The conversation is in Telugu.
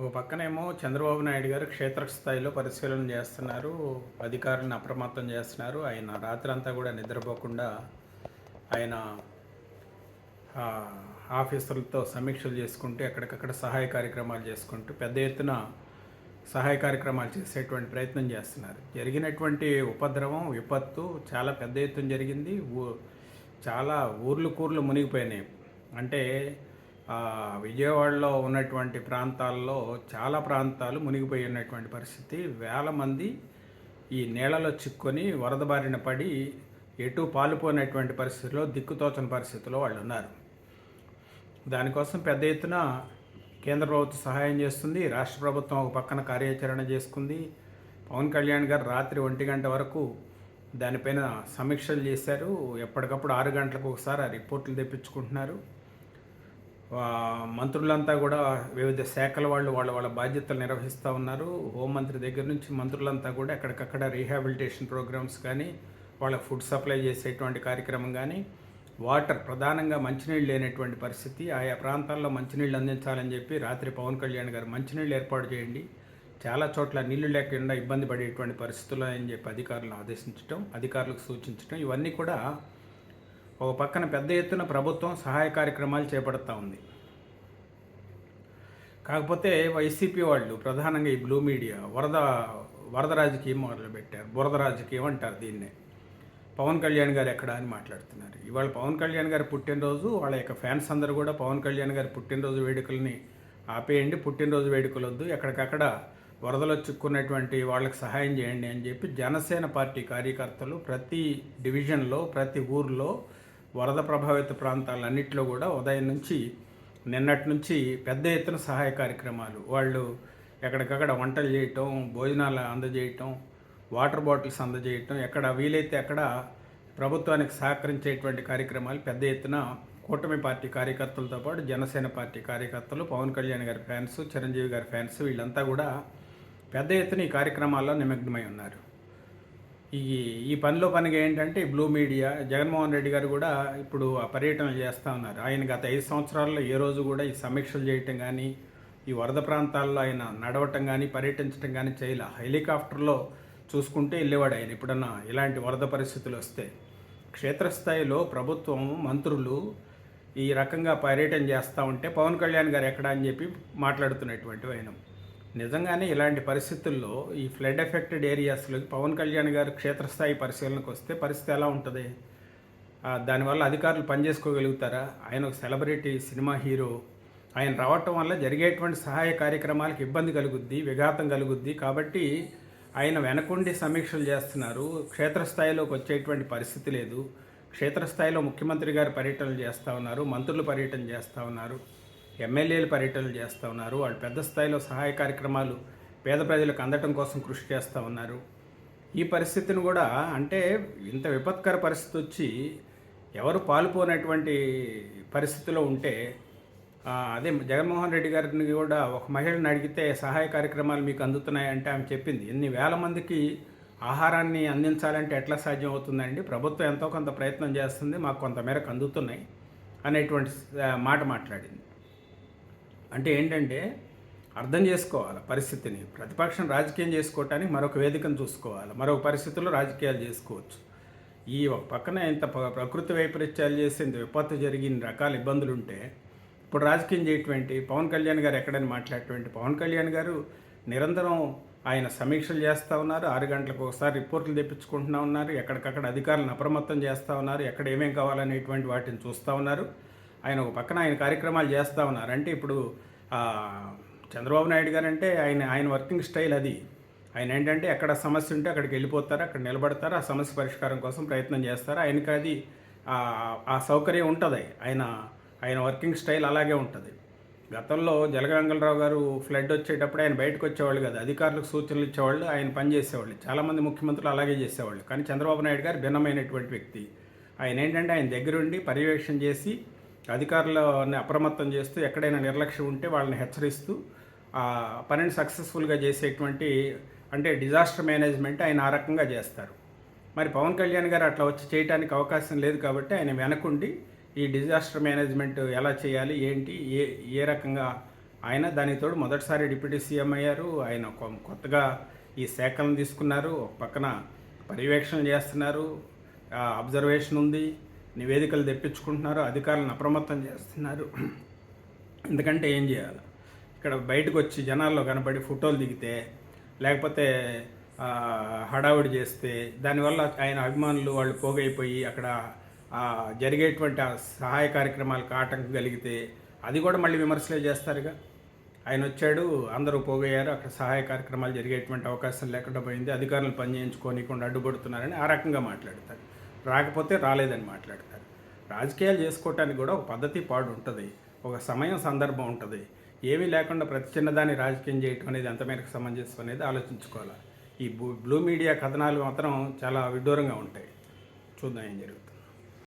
ఓ పక్కనేమో చంద్రబాబు నాయుడు గారు క్షేత్రస్థాయిలో పరిశీలన చేస్తున్నారు అధికారులను అప్రమత్తం చేస్తున్నారు. ఆయన రాత్రంతా కూడా నిద్రపోకుండా ఆయన ఆఫీసర్లతో సమీక్షలు చేసుకుంటూ ఎక్కడికక్కడ సహాయ కార్యక్రమాలు చేసుకుంటూ పెద్ద ఎత్తున సహాయ కార్యక్రమాలు చేసేటువంటి ప్రయత్నం చేస్తున్నారు. జరిగినటువంటి ఉపద్రవం విపత్తు చాలా పెద్ద ఎత్తున జరిగింది. ఊ చాలా ఊర్లు కూర్లు మునిగిపోయినాయి. అంటే విజయవాడలో ఉన్నటువంటి ప్రాంతాల్లో చాలా ప్రాంతాలు మునిగిపోయి ఉన్నటువంటి పరిస్థితి. వేల మంది ఈ నీళ్ళలో చిక్కుకొని వరద బారిన పడి ఎటు పాలుపోయినటువంటి పరిస్థితిలో దిక్కుతోచని పరిస్థితిలో వాళ్ళు ఉన్నారు. దానికోసం పెద్ద ఎత్తున కేంద్ర ప్రభుత్వం సహాయం చేస్తుంది. రాష్ట్ర ప్రభుత్వం ఒక పక్కన కార్యాచరణ చేసుకుంది. పవన్ కళ్యాణ్ గారు రాత్రి ఒంటి గంట వరకు దానిపైన సమీక్షలు చేశారు. ఎప్పటికప్పుడు ఆరు గంటలకు ఒకసారి ఆ రిపోర్ట్లు తెప్పించుకుంటున్నారు. మంత్రులంతా కూడా వివిధ శాఖల వాళ్ళు వాళ్ళ వాళ్ళ బాధ్యతలు నిర్వహిస్తూ ఉన్నారు. హోంమంత్రి దగ్గర నుంచి మంత్రులంతా కూడా ఎక్కడికక్కడ రీహాబిలిటేషన్ ప్రోగ్రామ్స్ కానీ వాళ్ళ ఫుడ్ సప్లై చేసేటువంటి కార్యక్రమం కానీ వాటర్ ప్రధానంగా మంచినీళ్ళు లేనటువంటి పరిస్థితి. ఆయా ప్రాంతాల్లో మంచినీళ్ళు అందించాలని చెప్పి రాత్రి పవన్ కళ్యాణ్ గారు మంచినీళ్ళు ఏర్పాటు చేయండి. చాలా చోట్ల నీళ్ళు లేకుండా ఇబ్బంది పడేటువంటి పరిస్థితులు అని చెప్పి అధికారులను ఆదేశించడం అధికారులకు సూచించడం ఇవన్నీ కూడా ఒక పక్కన పెద్ద ఎత్తున ప్రభుత్వం సహాయ కార్యక్రమాలు చేపడతా ఉంది. కాకపోతే వైసీపీ వాళ్ళు ప్రధానంగా ఈ బ్లూ మీడియా వరద వరద రాజకీయం మొదలుపెట్టారు. బురద రాజకీయం అంటారు దీన్నే. పవన్ కళ్యాణ్ గారు ఎక్కడ అని మాట్లాడుతున్నారు. ఇవాళ పవన్ కళ్యాణ్ గారి పుట్టినరోజు వాళ్ళ యొక్క ఫ్యాన్స్ అందరూ కూడా పవన్ కళ్యాణ్ గారి పుట్టినరోజు వేడుకల్ని ఆపేయండి పుట్టినరోజు వేడుకలు వద్దు ఎక్కడికక్కడ వరదలో చిక్కున్నటువంటి వాళ్ళకి సహాయం చేయండి అని చెప్పి జనసేన పార్టీ కార్యకర్తలు ప్రతి డివిజన్లో ప్రతి ఊర్లో వరద ప్రభావిత ప్రాంతాలన్నింటిలో కూడా ఉదయం నుంచి నిన్నటి నుంచి పెద్ద ఎత్తున సహాయ కార్యక్రమాలు. వాళ్ళు ఎక్కడికక్కడ వంటలు చేయటం భోజనాలు అందజేయటం వాటర్ బాటిల్స్ అందజేయటం ఎక్కడ వీలైతే అక్కడ ప్రభుత్వానికి సహకరించేటువంటి కార్యక్రమాలు పెద్ద ఎత్తున కూటమి పార్టీ కార్యకర్తలతో పాటు జనసేన పార్టీ కార్యకర్తలు పవన్ కళ్యాణ్ గారి ఫ్యాన్స్ చిరంజీవి గారి ఫ్యాన్స్ వీళ్ళంతా కూడా పెద్ద ఎత్తున ఈ కార్యక్రమాల్లో నిమగ్నమై ఉన్నారు. ఈ ఈ పనిలో పనిగా ఏంటంటే బ్లూ మీడియా జగన్మోహన్ రెడ్డి గారు కూడా ఇప్పుడు ఆ పర్యటన చేస్తూ ఉన్నారు. ఆయన గత ఐదు సంవత్సరాల్లో ఏ రోజు కూడా ఈ సమీక్షలు చేయటం కానీ ఈ వరద ప్రాంతాల్లో ఆయన నడవటం కానీ పర్యటించడం కానీ చేయలే. హెలికాప్టర్లో చూసుకుంటే వెళ్ళేవాడు ఆయన. ఎప్పుడన్నా ఇలాంటి వరద పరిస్థితులు వస్తే క్షేత్రస్థాయిలో ప్రభుత్వం మంత్రులు ఈ రకంగా పర్యటన చేస్తూ ఉంటే పవన్ కళ్యాణ్ గారు ఎక్కడ అని చెప్పి మాట్లాడుతున్నటువంటి ఆయన. నిజంగానే ఇలాంటి పరిస్థితుల్లో ఈ ఫ్లడ్ ఎఫెక్టెడ్ ఏరియాస్లోకి పవన్ కళ్యాణ్ గారు క్షేత్రస్థాయి పరిశీలనకు వస్తే పరిస్థితి ఎలా ఉంటుంది? దానివల్ల అధికారులు పనిచేసుకోగలుగుతారా? ఆయన ఒక సెలబ్రిటీ సినిమా హీరో. ఆయన రావటం వల్ల జరిగేటువంటి సహాయ కార్యక్రమాలకు ఇబ్బంది కలుగుద్ది విఘాతం కలుగుద్ది. కాబట్టి ఆయన వెనకుండి సమీక్షలు చేస్తున్నారు. క్షేత్రస్థాయిలోకి వచ్చేటువంటి పరిస్థితి లేదు. క్షేత్రస్థాయిలో ముఖ్యమంత్రి గారు పర్యటనలు చేస్తూ ఉన్నారు మంత్రులు పర్యటన చేస్తూ ఉన్నారు. ఎమ్మెల్యేలు పర్యటనలు చేస్తూ ఉన్నారు. వాళ్ళు పెద్ద స్థాయిలో సహాయ కార్యక్రమాలు పేద ప్రజలకు అందటం కోసం కృషి చేస్తూ ఉన్నారు. ఈ పరిస్థితిని కూడా అంటే ఇంత విపత్కర పరిస్థితి వచ్చి ఎవరు పాల్పోనటువంటి పరిస్థితిలో ఉంటే అదే జగన్మోహన్ రెడ్డి గారిని కూడా ఒక మహిళని అడిగితే సహాయ కార్యక్రమాలు మీకు అందుతున్నాయంటే ఆమె చెప్పింది. ఎన్ని వేల మందికి ఆహారాన్ని అందించాలంటే ఎట్లా సాధ్యం అవుతుందండి? ప్రభుత్వం ఎంతో కొంత ప్రయత్నం చేస్తుంది మాకు కొంత మేరకు అందుతున్నాయి అనేటువంటి మాట మాట్లాడింది. అంటే ఏంటంటే అర్థం చేసుకోవాలి పరిస్థితిని. ప్రతిపక్షం రాజకీయం చేసుకోవటానికి మరొక వేదికను చూసుకోవాలి. మరొక పరిస్థితుల్లో రాజకీయాలు చేసుకోవచ్చు. ఈ ఒక పక్కన ఇంత ప్రకృతి వైపరీత్యాలు చేసి ఇంత విపత్తు జరిగిన రకాల ఇబ్బందులు ఉంటే ఇప్పుడు రాజకీయం చేయటువంటి పవన్ కళ్యాణ్ గారు ఎక్కడని మాట్లాడేటువంటి పవన్ కళ్యాణ్ గారు నిరంతరం ఆయన సమీక్షలు చేస్తూ ఉన్నారు. ఆరు గంటలకు ఒకసారి రిపోర్ట్లు తెప్పించుకుంటూ ఉన్నారు. ఎక్కడికక్కడ అధికారులను అప్రమత్తం చేస్తూ ఉన్నారు. ఎక్కడ ఏమేం కావాలనేటువంటి వాటిని చూస్తూ ఉన్నారు. ఆయన ఒక పక్కన ఆయన కార్యక్రమాలు చేస్తూ ఉన్నారు. అంటే ఇప్పుడు చంద్రబాబు నాయుడు గారు అంటే ఆయన ఆయన వర్కింగ్ స్టైల్ అది. ఆయన ఏంటంటే ఎక్కడ సమస్య ఉంటే అక్కడికి వెళ్ళిపోతారు అక్కడ నిలబడతారు ఆ సమస్య పరిష్కారం కోసం ప్రయత్నం చేస్తారు. ఆయనకి అది ఆ, సౌకర్యం ఉంటుంది. ఆయన ఆయన వర్కింగ్ స్టైల్ అలాగే ఉంటుంది. గతంలో జలగంగలరావు గారు ఫ్లడ్ వచ్చేటప్పుడు ఆయన బయటకు వచ్చేవాళ్ళు కదా. అధికారులకు సూచనలు ఇచ్చేవాళ్ళు ఆయన పని చేసేవాళ్ళు. చాలామంది ముఖ్యమంత్రులు అలాగే చేసేవాళ్ళు. కానీ చంద్రబాబు నాయుడు గారు భిన్నమైనటువంటి వ్యక్తి. ఆయన ఏంటంటే ఆయన దగ్గరుండి పర్యవేక్షణ చేసి అధికారులని అప్రమత్తం చేస్తూ ఎక్కడైనా నిర్లక్ష్యం ఉంటే వాళ్ళని హెచ్చరిస్తూ ఆ పనిని సక్సెస్ఫుల్గా చేసేటువంటి అంటే డిజాస్టర్ మేనేజ్మెంట్ ఆయన ఆ రకంగా చేస్తారు. మరి పవన్ కళ్యాణ్ గారు అట్లా వచ్చి చేయడానికి అవకాశం లేదు కాబట్టి ఆయన వెనకుండి ఈ డిజాస్టర్ మేనేజ్మెంట్ ఎలా చేయాలి ఏంటి ఏ ఏ రకంగా ఆయన దానితోడు మొదటిసారి డిప్యూటీ సీఎం అయ్యారు. ఆయన కొ- కొత్తగా ఈ శాఖలను తీసుకున్నారు. పక్కన పర్యవేక్షణ చేస్తున్నారు. అబ్జర్వేషన్ ఉంది. నివేదికలు తెప్పించుకుంటున్నారు అధికారులను అప్రమత్తం చేస్తున్నారు. ఎందుకంటే ఏం చేయాలి? ఇక్కడ బయటకు వచ్చి జనాల్లో కనబడి ఫోటోలు దిగితే లేకపోతే హడావుడి చేస్తే దానివల్ల ఆయన అభిమానులు వాళ్ళు పోగైపోయి అక్కడ జరిగేటువంటి ఆ సహాయ కార్యక్రమాలకు ఆటంకం కలిగితే అది కూడా మళ్ళీ విమర్శలే చేస్తారుగా? ఆయన వచ్చాడు అందరూ పోగయ్యారు అక్కడ సహాయ కార్యక్రమాలు జరిగేటువంటి అవకాశం లేకుండా పోయింది అధికారులు పనిచేయించుకోనికుండా అడ్డుపడుతున్నారని ఆ రకంగా మాట్లాడతారు. రాకపోతే రాలేదని మాట్లాడతారు. రాజకీయాలు చేసుకోవటానికి కూడా ఒక పద్ధతి పాడు ఉంటుంది. ఒక సమయం సందర్భం ఉంటుంది. ఏమీ లేకుండా ప్రతి చిన్నదాన్ని రాజకీయం చేయటం అనేది ఎంత మేరకు సమంజసం అనేది ఆలోచించుకోవాలి. ఈ బ్లూ మీడియా కథనాలు మాత్రం చాలా విడ్డూరంగా ఉంటాయి. చూద్దాం ఏం జరుగుతుంది.